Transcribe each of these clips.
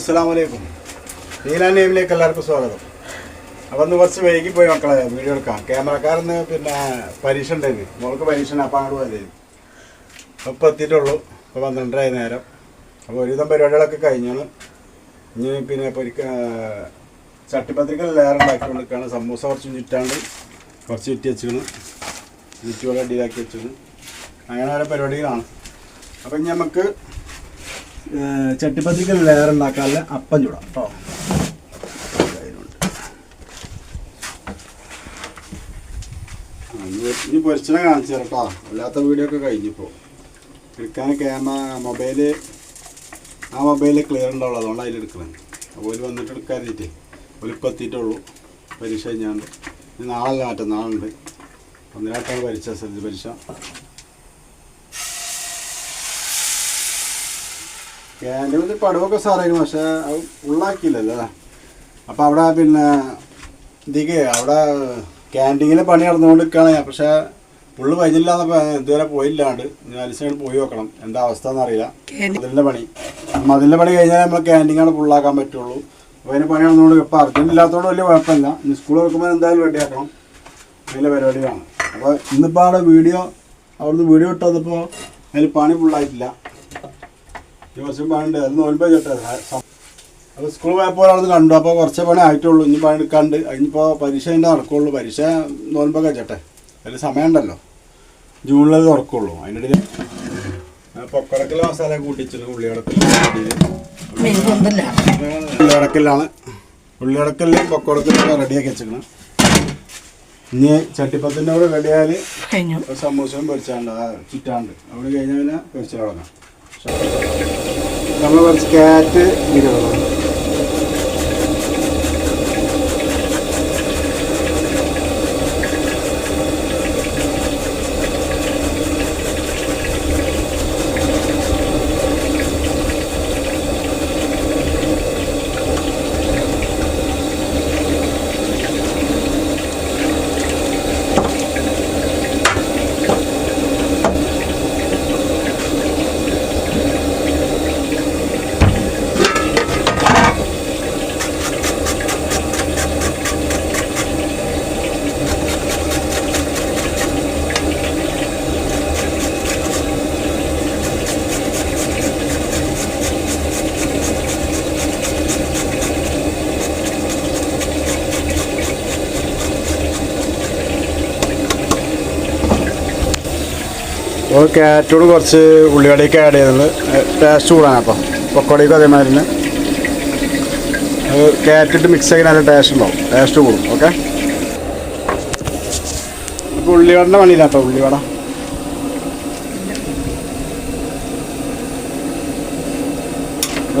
അസ്സാം വലൈക്കും നീലാൻ നെയിമിലേക്ക് എല്ലാവർക്കും സ്വാഗതം. അപ്പം ഒന്ന് കുറച്ച് പോയി മക്കളെ വീഡിയോ എടുക്കാം. ക്യാമറക്കാരന്ന് പിന്നെ പരീക്ഷ ഉണ്ടായിരുന്നു മോൾക്ക് പരീക്ഷ അപ്പം അങ്ങോട്ട് പോയതായിരുന്നു അപ്പം എത്തിയിട്ടുള്ളൂ. ഇപ്പോൾ പന്ത്രണ്ടരായി നേരം. അപ്പോൾ ഒരുവിധം പരിപാടികളൊക്കെ കഴിഞ്ഞാണ്. ഇനി പിന്നെ പൊരിക്ക ചട്ടിപ്പത്രിക ലെയർ ഉണ്ടാക്കിക്കൊണ്ടിരിക്കുകയാണ്. സമൂസ കുറച്ച് ചുറ്റാണ്ട് കുറച്ച് ചുറ്റി വെച്ചിരുന്നു ചുറ്റുപോലെ അടിയിലാക്കി വെച്ചിരുന്നു അങ്ങനെ ഓരോ പരിപാടികളാണ്. അപ്പം നമുക്ക് ചട്ടിപ്പത്തിക്ക് ലെയർ ഉണ്ടാക്കാനുള്ള അപ്പം ചൂടാം. കേട്ടോ ഇനി പൊരിച്ചനെ കാണിച്ചു കേട്ടോ അല്ലാത്ത വീഡിയോ ഒക്കെ കഴിഞ്ഞിപ്പോൾ എടുക്കാൻ ക്യാമറ മൊബൈൽ ആ മൊബൈൽ ക്ലിയർ ഉണ്ടാവുള്ളൂ. അതുകൊണ്ട് അതിലെടുക്കണം അപ്പോൾ ഒരു വന്നിട്ട് എടുക്കാതിട്ട് എത്തിയിട്ടുള്ളൂ. പരീക്ഷ കഴിഞ്ഞാണ്ട്. ഇനി മറ്റന്നാളുണ്ട്. മാറ്റം പരീക്ഷ ഒന്നിനായിട്ടാണ് പരീക്ഷ. പരീക്ഷ ക്യാന്റീനിൽ പടവൊക്കെ സാറായിരുന്നു പക്ഷേ അത് ഉള്ളാക്കിയില്ലല്ലോ. അപ്പോൾ അവിടെ പിന്നെ ഇതിക്ക് അവിടെ ക്യാന്റീനിൽ പണി നടന്നുകൊണ്ടിരിക്കുകയാണ് ഞാൻ. പക്ഷേ പുള്ള് എന്നപ്പോൾ ഇതുവരെ പോയില്ലാണ്ട് ഞാൻ അലിസൈഡ് പോയി നോക്കണം. എന്താ അവസ്ഥ എന്നറിയില്ല മതിലിന്റെ പണി. മതിലിന്റെ പണി കഴിഞ്ഞാൽ നമ്മൾ ക്യാന്റീനാണ് ഫുള്ളാക്കാൻ പറ്റുള്ളൂ. അപ്പോൾ അതിന് പണി നടന്നുകൊണ്ട് ഇപ്പോൾ അർജന്റ് ഇല്ലാത്തതുകൊണ്ട് വലിയ കുഴപ്പമില്ല. ഇനി സ്കൂൾ വെക്കുമ്പോൾ എന്തായാലും റെഡിയാക്കണം അതിന്റെ പരിപാടിയാണ്. അപ്പോൾ ഇന്നിപ്പോൾ അവിടെ വീഡിയോ അവിടുന്ന് വീഡിയോ ഇട്ടതിപ്പോൾ അതിൽ പണി ഫുള്ളായിട്ടില്ല ദിവസം പാണ്ട് അത് നോൽമ്പ ചേട്ടാ സ്കൂൾ പോയപ്പോൾ അത് കണ്ടു. അപ്പോൾ കുറച്ച് പണി ആയിട്ടുള്ളൂ. ഇനി പണി എടുക്കാണ്ട്. ഇനിയിപ്പോൾ പരീക്ഷ അതിന്റെ നടക്കുള്ളൂ. പരീക്ഷ നോൽമ്പൊക്കെ ചേട്ടെ അതിൽ സമയമുണ്ടല്ലോ. അത് തുറക്കുള്ളൂ. അതിന്റെ ഇടയിൽ പൊക്കടക്കൽ മസാല കൂട്ടിച്ചിട്ട് ഉള്ളിയടക്കൽ ഉള്ളിയടക്കലാണ്. ഉള്ളിയടക്കലിൽ പൊക്കടക്കലൊക്കെ റെഡിയാക്കി വെച്ചിരിക്കണം. ഇനി ചട്ടിപ്പത്തിന്റെ കൂടെ റെഡിയായാൽ സമൂസയും പൊരിച്ചാണ്ട് ചുറ്റാണ്ട്. അവിടെ കഴിഞ്ഞാൽ പിന്നെ പൊരിച്ചു തുടങ്ങാം. നമ്മൾ കുറച്ച് ക്യാറ്റ് ഇടുക അപ്പോൾ ക്യാരറ്റോട് കുറച്ച് ഉള്ളിവടയൊക്കെ ആഡ് ചെയ്യുന്നത് ടേസ്റ്റ് കൂടാണ് അപ്പോൾ. പക്കോടയ്ക്കും അതേമാതിരി തന്നെ. അത് ക്യാരറ്റ് ഇട്ട് മിക്സ് ആക്കി നല്ല ടേസ്റ്റ് ഉണ്ടാവും. ടേസ്റ്റ് കൂടും. ഓക്കെ ഇപ്പോൾ ഉള്ളിവടന്റെ പണിയില്ല കേട്ടോ ഉള്ളിവട.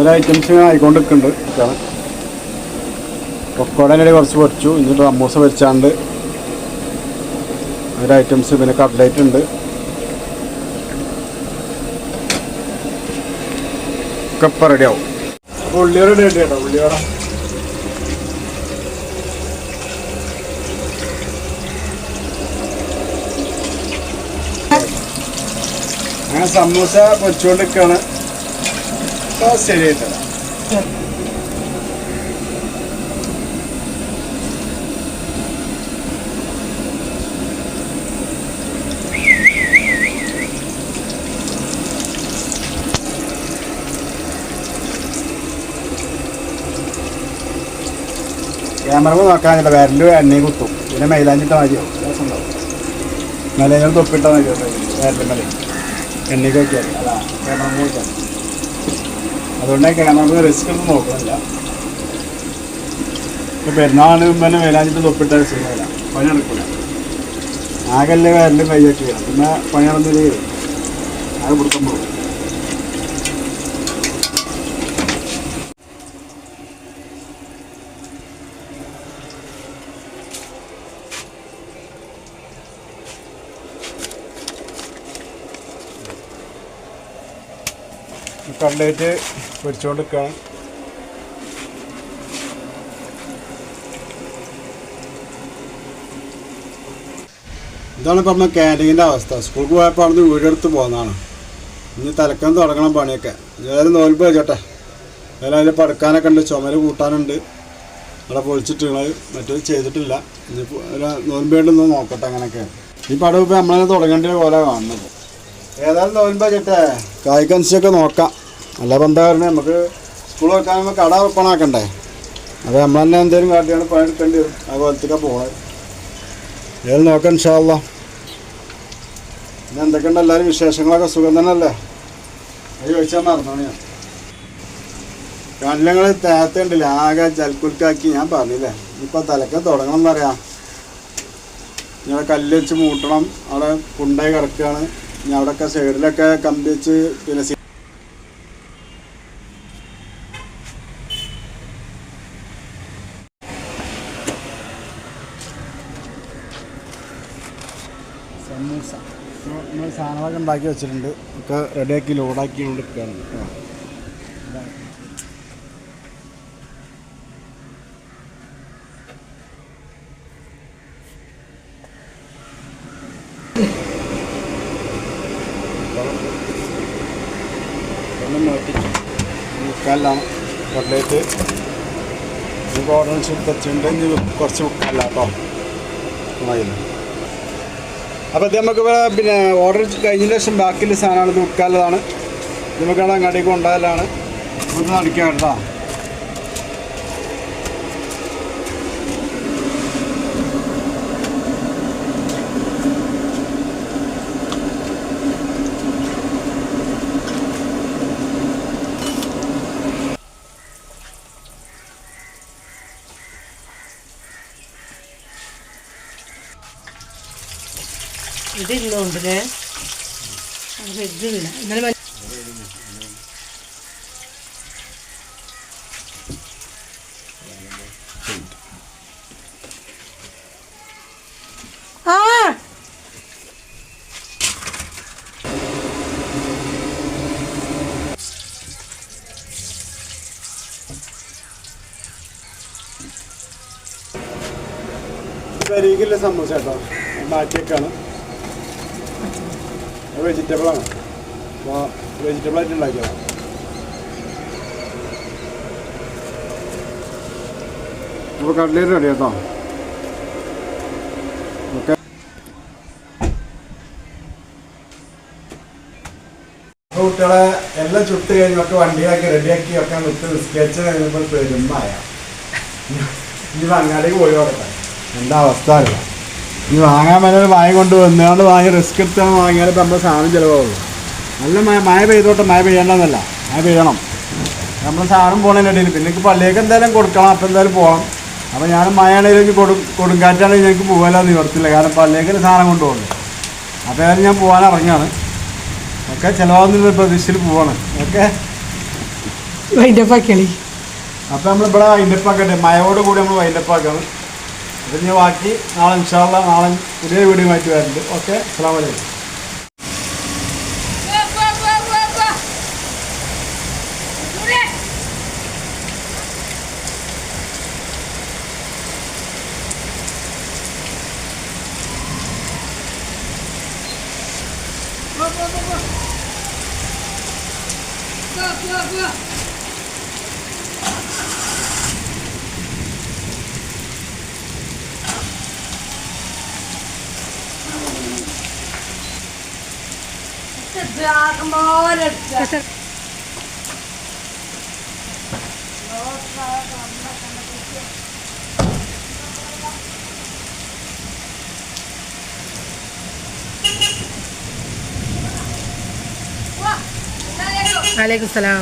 ഒരു ഐറ്റംസ് ഇങ്ങനെ ആയിക്കൊണ്ടിരിക്കുന്നുണ്ട്. നിൽക്കുന്നുണ്ട് പക്കോടേന്റെ കുറച്ച് പൊരിച്ചു. എന്നിട്ട് സമൂസ പൊരിച്ചാണ്ട്. ഒരു ഐറ്റംസ് പിന്നെ കട്ട്ലേറ്റ് ഉണ്ട്. ഒക്കെ റെഡി അങ്ങനെ സമൂസ പൊരിച്ചുകൊണ്ടിരിക്കുകയാണ് അപ്പോൾ ശരിയായിട്ടല്ല. ക്യാമറ നോക്കാനില്ല വിരൽ എണ്ണയും കുത്തും. പിന്നെ മൈലാഞ്ചിട്ട മതിയോ രസമുണ്ടാവും മലയാളം തൊപ്പിട്ട മതിയോ വിരൽ മല എണ്ണയ്ക്ക് നോക്കിയാൽ അല്ല ക്യാമറ നോക്കാം അതുകൊണ്ട് ക്യാമറ റിസ്ക് ഒന്നും നോക്കുന്നില്ല ഇപ്പം പെരുന്നാൾ പിന്നെ മൈലാഞ്ചിട്ട് തൊപ്പിട്ട സിനിമയില്ല പണി നടക്കില്ല ആകല്ലേ വിരലും കൈയൊക്കെ പിന്നെ പണി നടന്നില്ലേ? ആകെ പിടുത്തം പോകും കട്ലേറ്റ് പൊരിച്ചുകൊണ്ടിരിക്കുകയാണ് ഇതാണ് നമ്മുടെ ക്യാന്റീന്റെ അവസ്ഥ. സ്കൂൾക്ക് പോയപ്പോൾ അവിടുന്ന് വീടെടുത്ത് പോകുന്നതാണ് ഇനി തലക്കം തുടങ്ങണം പണിയൊക്കെ. ഏതായാലും നോൽപ്പ് വെച്ചോട്ടെ അതിൽ അതിൽ പടുക്കാനൊക്കെ ഉണ്ട്. ചുമര് കൂട്ടാനുണ്ട്. അവിടെ പൊളിച്ചിട്ടുള്ളത്. മറ്റേത് ചെയ്തിട്ടില്ല. ഇനി ഒരു നോൻപേണ്ടൊന്ന് നോക്കട്ടെ അങ്ങനെയൊക്കെ. ഈ പടവ് ഇപ്പോൾ നമ്മളെ തുടങ്ങേണ്ട പോലെ കാണുന്നത് ഏതായാലും നോൻപാ വെച്ചോട്ടെ കായ്ക്കനുസരിച്ചൊക്കെ നോക്കാം. അല്ല എന്താ പറഞ്ഞാൽ നമുക്ക് സ്കൂൾ വെക്കാൻ കട പണാക്കണ്ടേ അപ്പോൾ നമ്മൾ തന്നെ എന്തെങ്കിലും കാട്ടിയാണ് പണിയെടുക്കേണ്ടി വരും. ആ പോലത്തേക്കാ പോണത് ഏതായാലും നോക്കാം ഇൻഷാല്ല പിന്നെ എന്തൊക്കെയുണ്ട് എല്ലാവരും വിശേഷങ്ങളൊക്കെ? സുഖം തന്നെയല്ലേ? അത് ചോദിച്ചാൽ മറന്നോ ഞാൻ. കണ്ണിലങ്ങൾ തേത്തുണ്ടല്ലേ ആകെ ജൽക്കുൽക്കാക്കി ഞാൻ പറഞ്ഞില്ലേ? ഇപ്പൊ തലക്ക് തുടങ്ങണം എന്നറിയാം ഞങ്ങളെ കല്ല് വെച്ച് മൂട്ടണം. അവിടെ കുണ്ടായി കിടക്കുകയാണ്. ഇനി അവിടെയൊക്കെ സൈഡിലൊക്കെ കമ്പി വെച്ച് പിന്നെ സമൂസ. നമ്മൾ സാധനങ്ങളൊക്കെ ഉണ്ടാക്കി വെച്ചിട്ടുണ്ട്. ഒക്കെ റെഡിയാക്കി ലോഡാക്കി മാറ്റി മുക്കാലാണ് കട്ട്ലേറ്റ് ഇത് ഓർഡർ വെച്ചിട്ടുണ്ട് കുറച്ച് മുക്കാല കേട്ടോ മതിയല്ലോ. അപ്പോൾ ഇത് നമുക്ക് പിന്നെ ഓർഡർ കഴിഞ്ഞ ശേഷം ബാക്കിയുള്ള സാധനമാണ് ഇത് വിൽക്കാനുള്ളതാണ് നമുക്ക് നമുക്കവിടെ അങ്ങാട്ടേക്ക് കൊണ്ടുപോകലാണ് നമുക്ക് നടിക്കാം കേട്ടോ. ഇത് ഇന്നുണ്ടല്ലേ ഇതില്ല ഇന്നലെ മ- ആ! വരികില്ല സമൂസ കേട്ടോ. മാറ്റിയൊക്കെയാണ് വെജിറ്റബിളാണ്. അപ്പോൾ വെജിറ്റബിളായിട്ട് ഉണ്ടാക്കിയതാണ് അപ്പോൾ കട്ട്ലേറ്റ് റെഡി കേട്ടോ ഓക്കെ. കുട്ടികളെ എല്ലാം ചുട്ട് കഴിഞ്ഞൊക്കെ വണ്ടിയിലാക്കി റെഡിയാക്കി ഒക്കെ വിട്ട് സ്കെച്ച് കഴിഞ്ഞപ്പോൾ പെരുമായ ഇനി അങ്ങാടേക്ക് പോയി നോക്കട്ടെ എന്താ അവസ്ഥ അറിയില്ല ഇനി വാങ്ങാൻ പറ്റുന്ന വാങ്ങി കൊണ്ട് വന്നുകൊണ്ട് വാങ്ങി റിസ്ക് എടുത്താണ് വാങ്ങിയാലും ഇപ്പം നമ്മുടെ സാധനം ചിലവാകുള്ളൂ നല്ല മഴ മഴ പെയ്തോട്ടെ മഴ പെയ്യണമെന്നല്ല മഴ പെയ്യണം. നമ്മൾ സാധനം പോണതിന്റെ ഇടയിൽ. പിന്നെ എനിക്ക് പള്ളിയൊക്കെ എന്തായാലും കൊടുക്കണം. അപ്പം എന്തായാലും പോകണം അപ്പോൾ ഞാൻ മഴയാണെങ്കിലും എനിക്ക് കൊടു കൊടുങ്കാറ്റാണെങ്കിൽ ഞങ്ങൾക്ക് പോകാനോ നിവർത്തില്ല കാരണം പള്ളിയൊക്കെ സാധനം കൊണ്ടുപോകണം. അപ്പോൾ ഏതായാലും ഞാൻ പോകാൻ ഇറങ്ങാണ്. ഒക്കെ ചിലവാകുന്ന പ്രതീക്ഷയിൽ പോവാണ്. ഓക്കെ അതിന്റെ പക്കളി അപ്പോൾ നമ്മളിവിടെ വൈൻഡപ്പാക്കട്ടെ മഴയോട് കൂടി നമ്മൾ വൈൻഡപ്പാക്കാണ് അപ്പം ഇനി ബാക്കി നാളെ ഇൻഷാള്ള നാളെ പുതിയ വീഡിയോ മാറ്റി വരുന്നുണ്ട് ഓക്കെ അസ്സാം വലൈക്കും വലൈക്കും സലാം